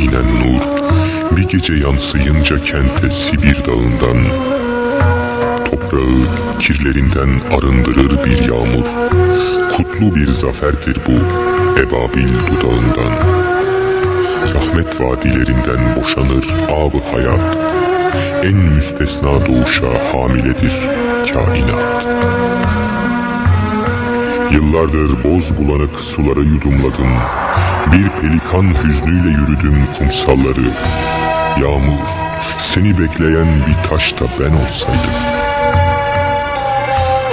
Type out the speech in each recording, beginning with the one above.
inen nur bir gece yansıyınca kente Sibir dağından toprağı kirlerinden arındırır bir yağmur kutlu bir zaferdir bu ebabil dudağından rahmet vadilerinden boşanır ab hayat en müstesna doğuşa hamiledir kainat Yıllardır boz bulanık suları yudumladım. Bir pelikan hüznüyle yürüdüm kumsalları. Yağmur, seni bekleyen bir taş da ben olsaydım.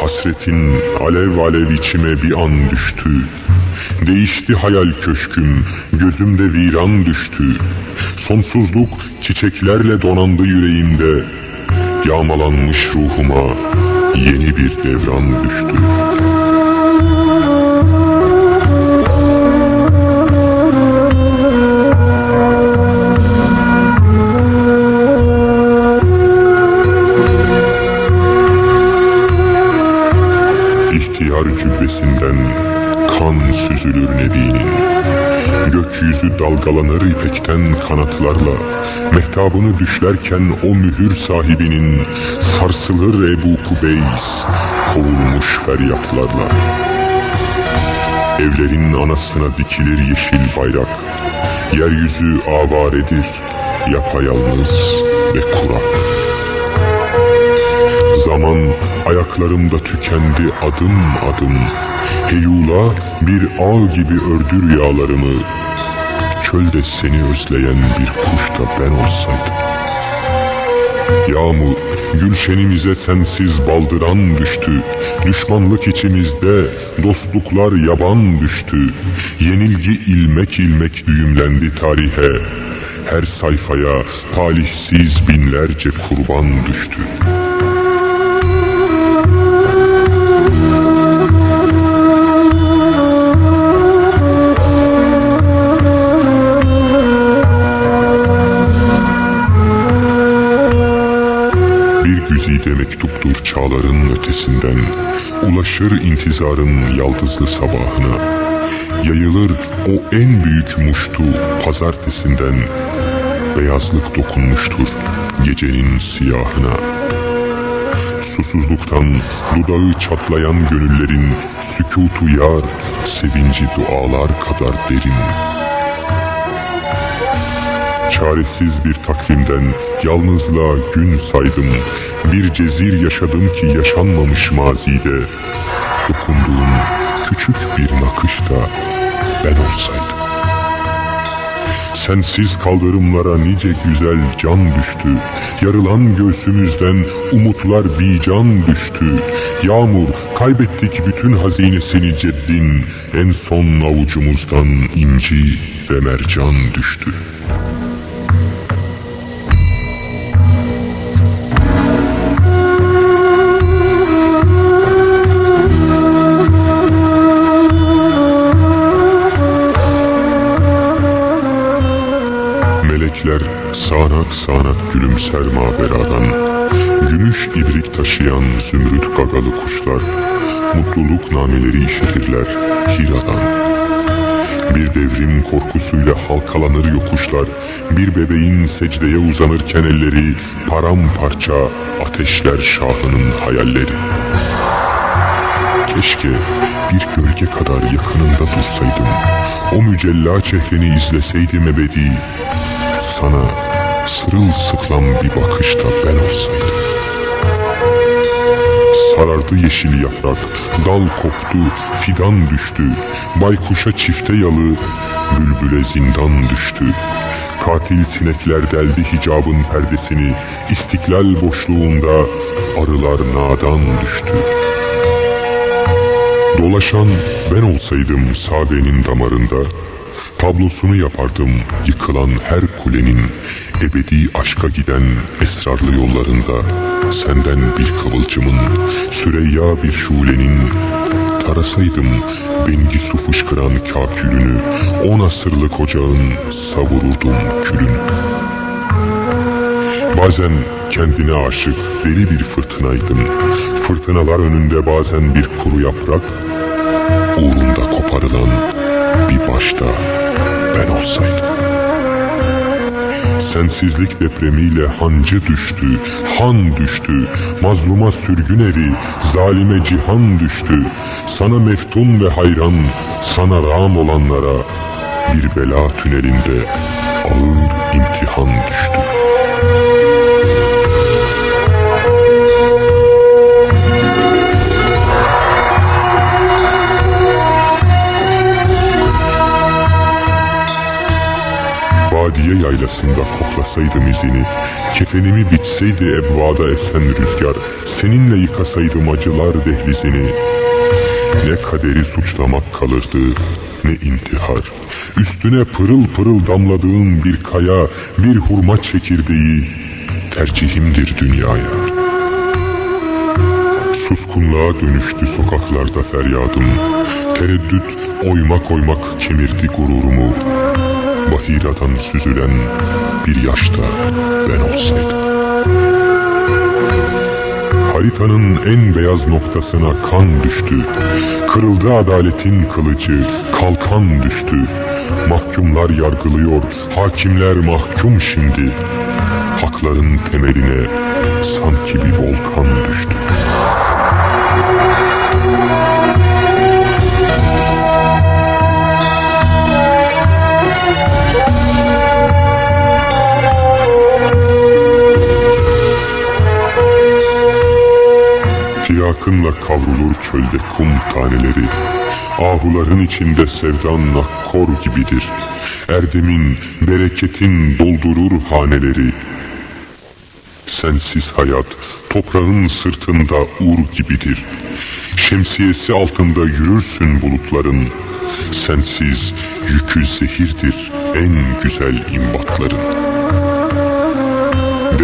Hasretin alev alev içime bir an düştü. Değişti hayal köşküm, gözümde viran düştü. Sonsuzluk çiçeklerle donandı yüreğimde. Yağmalanmış ruhuma yeni bir devran düştü. Cübbesinden kan süzülür Nebi'nin. Gökyüzü dalgalanır ipekten kanatlarla. Mehtabını düşlerken o mühür sahibinin sarsılır Ebu Kubeys, kovulmuş feryatlarla. Evlerin anasına dikilir yeşil bayrak. Yeryüzü avaredir, yapayalnız ve kurak. Zaman ayaklarımda tükendi adım adım. Heyula bir ağ gibi ördü rüyalarımı. Çölde seni özleyen bir kuş da ben olsaydım. Yağmur, gülşenimize sensiz baldıran düştü. Düşmanlık içimizde, dostluklar yaban düştü. Yenilgi ilmek ilmek düğümlendi tarihe. Her sayfaya talihsiz binlerce kurban düştü. Mektuptur çağların ötesinden. Ulaşır intizarın yaldızlı sabahına. Yayılır o en büyük muştu pazartesinden. Beyazlık dokunmuştur gecenin siyahına. Susuzluktan dudağı çatlayan gönüllerin Sükutu yar, sevinci dualar kadar derin Çaresiz bir takvimden yalnızlığa gün saydım. Bir cezir yaşadım ki yaşanmamış mazide. Dokunduğum küçük bir nakış da ben olsaydım. Sensiz kaldırımlara nice güzel can düştü. Yarılan göğsümüzden umutlar bir can düştü. Yağmur kaybettik bütün hazinesini ceddin. En son avucumuzdan inci ve mercan düştü. Sağanak sağanak gülümser maveradan Gümüş ibrik taşıyan zümrüt gagalı kuşlar. Mutluluk nameleri işitirler Hira'dan. Bir devrim korkusuyla halkalanır yokuşlar. Bir bebeğin secdeye uzanırken elleri Paramparça ateşler şahının hayalleri. Keşke bir gölge kadar yakınında dursaydım. O mücella çehreni izleseydim ebedi. Sana sırılsıklam bir bakışta ben olsaydım. Sarardı yeşil yaprak, dal koptu, fidan düştü. Baykuşa çifte yalı, bülbüle zindan düştü. Katil sinekler deldi hicabın perdesini, istiklal boşluğunda arılar nadan düştü. Dolaşan ben olsaydım Sade'nin damarında Tablosunu yapardım yıkılan her kulenin Ebedi aşka giden esrarlı yollarında Senden bir kıvılcımın, Süreyya bir şulenin Tarasaydım bengi su fışkıran kakülünü On asırlık ocağın savururdum külünü Bazen kendine aşık deli bir fırtınaydım. Fırtınalar önünde bazen bir kuru yaprak, uğrunda koparılan bir başta ben olsaydım. Sensizlik depremiyle hancı düştü, han düştü, mazluma sürgün evi, zalime cihan düştü. Sana meftun ve hayran, sana rağm olanlara bir bela tünelinde ağır imtihan düştü. Yaylasında koklasaydım izini, kefenimi biçseydi evvada esen rüzgar, seninle yıkasaydım acılar dehlizini. Ne kaderi suçlamak kalırdı, ne intihar. Üstüne pırıl pırıl damladığım bir kaya, bir hurma çekirdeği, tercihimdir dünyaya. Suskunluğa dönüştü sokaklarda feryadım. Tereddüt oymak oymak kemirdi gururumu. Bahiradan süzülen bir yaşta ben olsaydım. Haritanın en beyaz noktasına kan düştü. Kırıldı adaletin kılıcı, kalkan düştü. Mahkumlar yargılıyor, hakimler mahkum şimdi. Hakların temeline sanki bir volkan düştü. Fiyakınla kavrulur çölde kum taneleri. Ahuların içinde sevdan kor gibidir. Erdemin, bereketin doldurur haneleri. Sensiz hayat toprağın sırtında ur gibidir. Şemsiyesi altında yürürsün bulutların. Sensiz yükü zehirdir en güzel imbatların.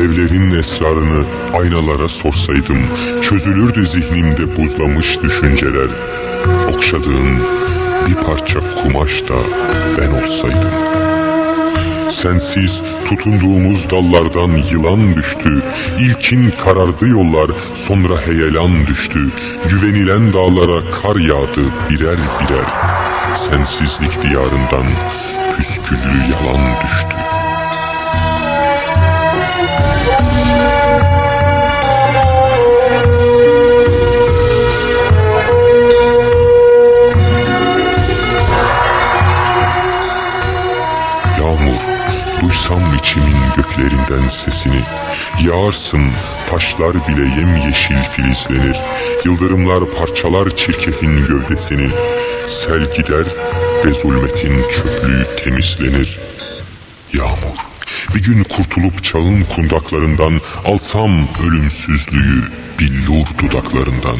Devlerin esrarını aynalara sorsaydım Çözülürdü zihnimde buzlamış düşünceler. Okşadığın bir parça kumaş da ben olsaydım. Sensiz tutunduğumuz dallardan yılan düştü İlkin karardı yollar sonra heyelan düştü. Güvenilen dağlara kar yağdı birer birer. Sensizlik diyarından püsküllü yalan düştü içimin göklerinden sesini Yağarsın, taşlar bile yemyeşil filizlenir Yıldırımlar parçalar çirkefin gövdesini Sel gider ve zulmetin çöplüğü temizlenir Yağmur, bir gün kurtulup çağın kundaklarından Alsam ölümsüzlüğü billur dudaklarından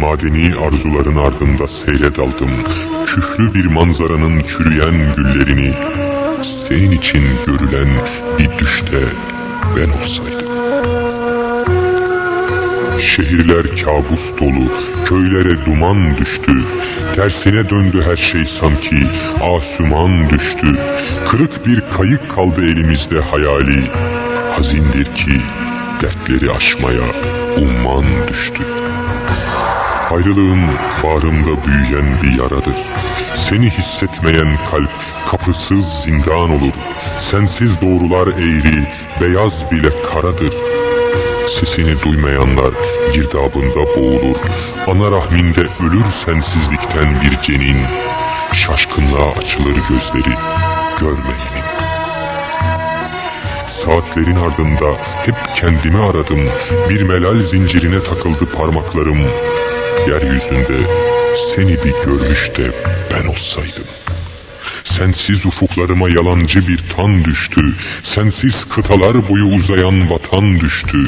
Madeni arzuların ardında seyre daldım. Küflü bir manzaranın çürüyen güllerini. Senin için görülen bir düşte ben olsaydım. Şehirler kabus dolu, köylere duman düştü. Tersine döndü her şey sanki, asuman düştü. Kırık bir kayık kaldı elimizde hayali. Hazindir ki dertleri aşmaya umman düştü. Ayrılığın bağrımda büyüyen bir yaradır. Seni hissetmeyen kalp kapısız zindan olur. Sensiz doğrular eğri, beyaz bile karadır. Sesini duymayanlar girdabında boğulur. Ana rahminde ölür sensizlikten bir cenin. Şaşkınlığa açılır gözleri, görmeyenin. Saatlerin ardında hep kendimi aradım. Bir melal zincirine takıldı parmaklarım. Yeryüzünde seni bir görmüş de ben olsaydım. Sensiz ufuklarıma yalancı bir tan düştü. Sensiz kıtalar boyu uzayan vatan düştü.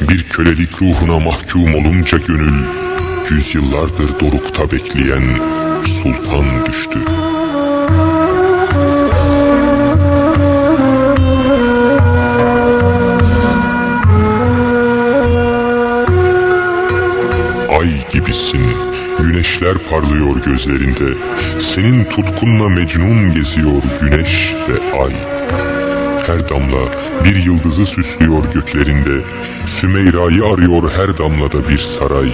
Bir kölelik ruhuna mahkum olunca gönül, yüzyıllardır dorukta bekleyen sultan düştü. Güneşler parlıyor gözlerinde. Senin tutkunla mecnun geziyor güneş ve ay. Her damla bir yıldızı süslüyor göklerinde. Sümeyra'yı arıyor her damlada bir saray.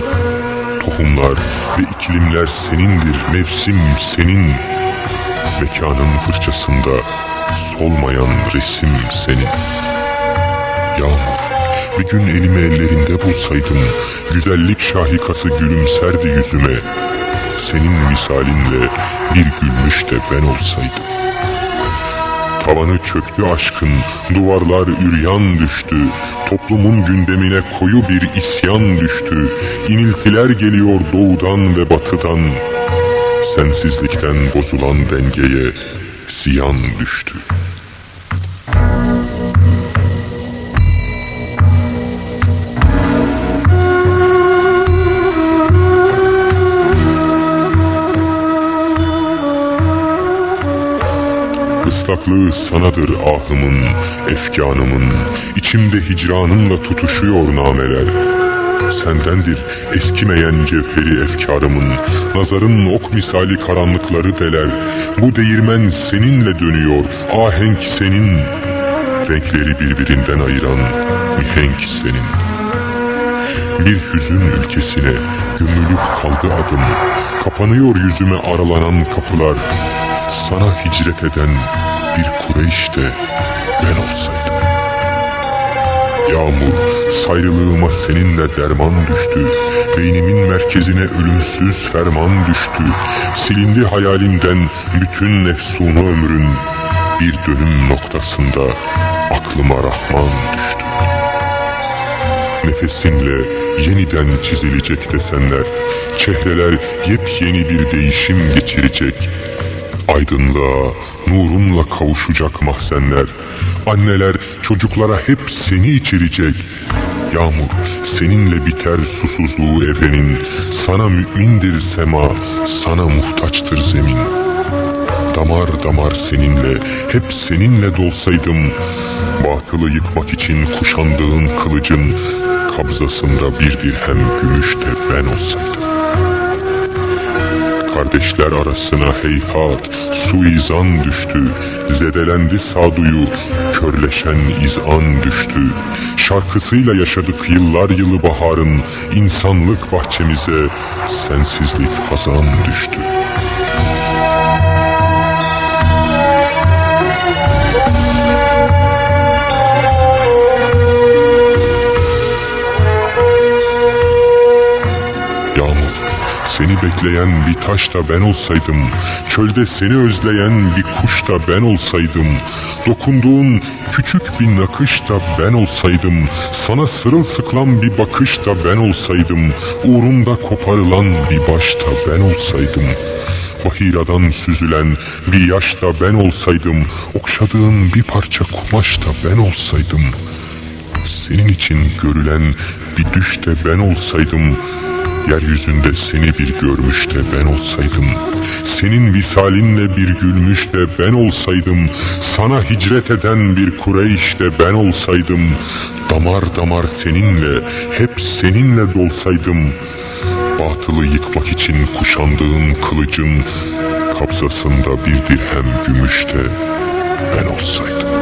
tohumlar ve iklimler senindir, mevsim senin. Mekanın fırçasında solmayan resim senin. Yağmur, bir gün elimi ellerinde bulsaydım, güzellik şahikası gülümserdi yüzüme. Senin misalinle bir gülmüş de ben olsaydım. Tavanı çöktü aşkın, duvarlar üryan düştü. Toplumun gündemine koyu bir isyan düştü. İniltiler geliyor doğudan ve batıdan. Sensizlikten bozulan dengeye ziyan düştü. Islaklığı sanadır ahımın, efkanımın, içimde hicranınla tutuşuyor nameler. Sendendir eskimeyen cevheri efkarımın, nazarın ok misali karanlıkları deler. Bu değirmen seninle dönüyor, ahenk senin, renkleri birbirinden ayıran mihenk senin. Bir hüzün ülkesine gömülüp kaldı adım, kapanıyor yüzüme aralanan kapılar. Sana hicret eden bir Kureyş'te ben olsaydım. Yağmur, sayrılığıma seninle derman düştü. Beynimin merkezine ölümsüz ferman düştü. Silindi hayalimden bütün nefsunu ömrün. Bir dönüm noktasında aklıma Rahman düştü. Nefesinle yeniden çizilecek desenler, çehreler yepyeni bir değişim geçirecek. Aydınlığa, nurunla kavuşacak mahzenler, anneler çocuklara hep seni içirecek. Yağmur, seninle biter susuzluğu evrenin, sana mümindir sema, sana muhtaçtır zemin. Damar damar seninle, hep seninle dolsaydım, batılı yıkmak için kuşandığın kılıcın, kabzasında bir dirhem gümüş de ben olsaydım. Kardeşler arasına heyhat, suizan düştü. Zedelendi sağduyu, körleşen izan düştü. Şarkısıyla yaşadık yıllar yılı baharın, insanlık bahçemize sensizlik hazan düştü. Seni bekleyen bir taş da ben olsaydım, çölde seni özleyen bir kuş da ben olsaydım, dokunduğun küçük bir nakış da ben olsaydım, sana sırılsıklam bir bakış da ben olsaydım, uğrunda koparılan bir baş da ben olsaydım. Bahiradan süzülen bir yaş da ben olsaydım, okşadığın bir parça kumaş da ben olsaydım. Senin için görülen bir düş de ben olsaydım, Yeryüzünde seni bir görmüş de ben olsaydım, senin visalinle bir gülmüş de ben olsaydım, sana hicret eden bir Kureyş de ben olsaydım, damar damar seninle, hep seninle dolsaydım, batılı yıkmak için kuşandığın kılıcın, kabzasında bir dirhem gümüş de ben olsaydım.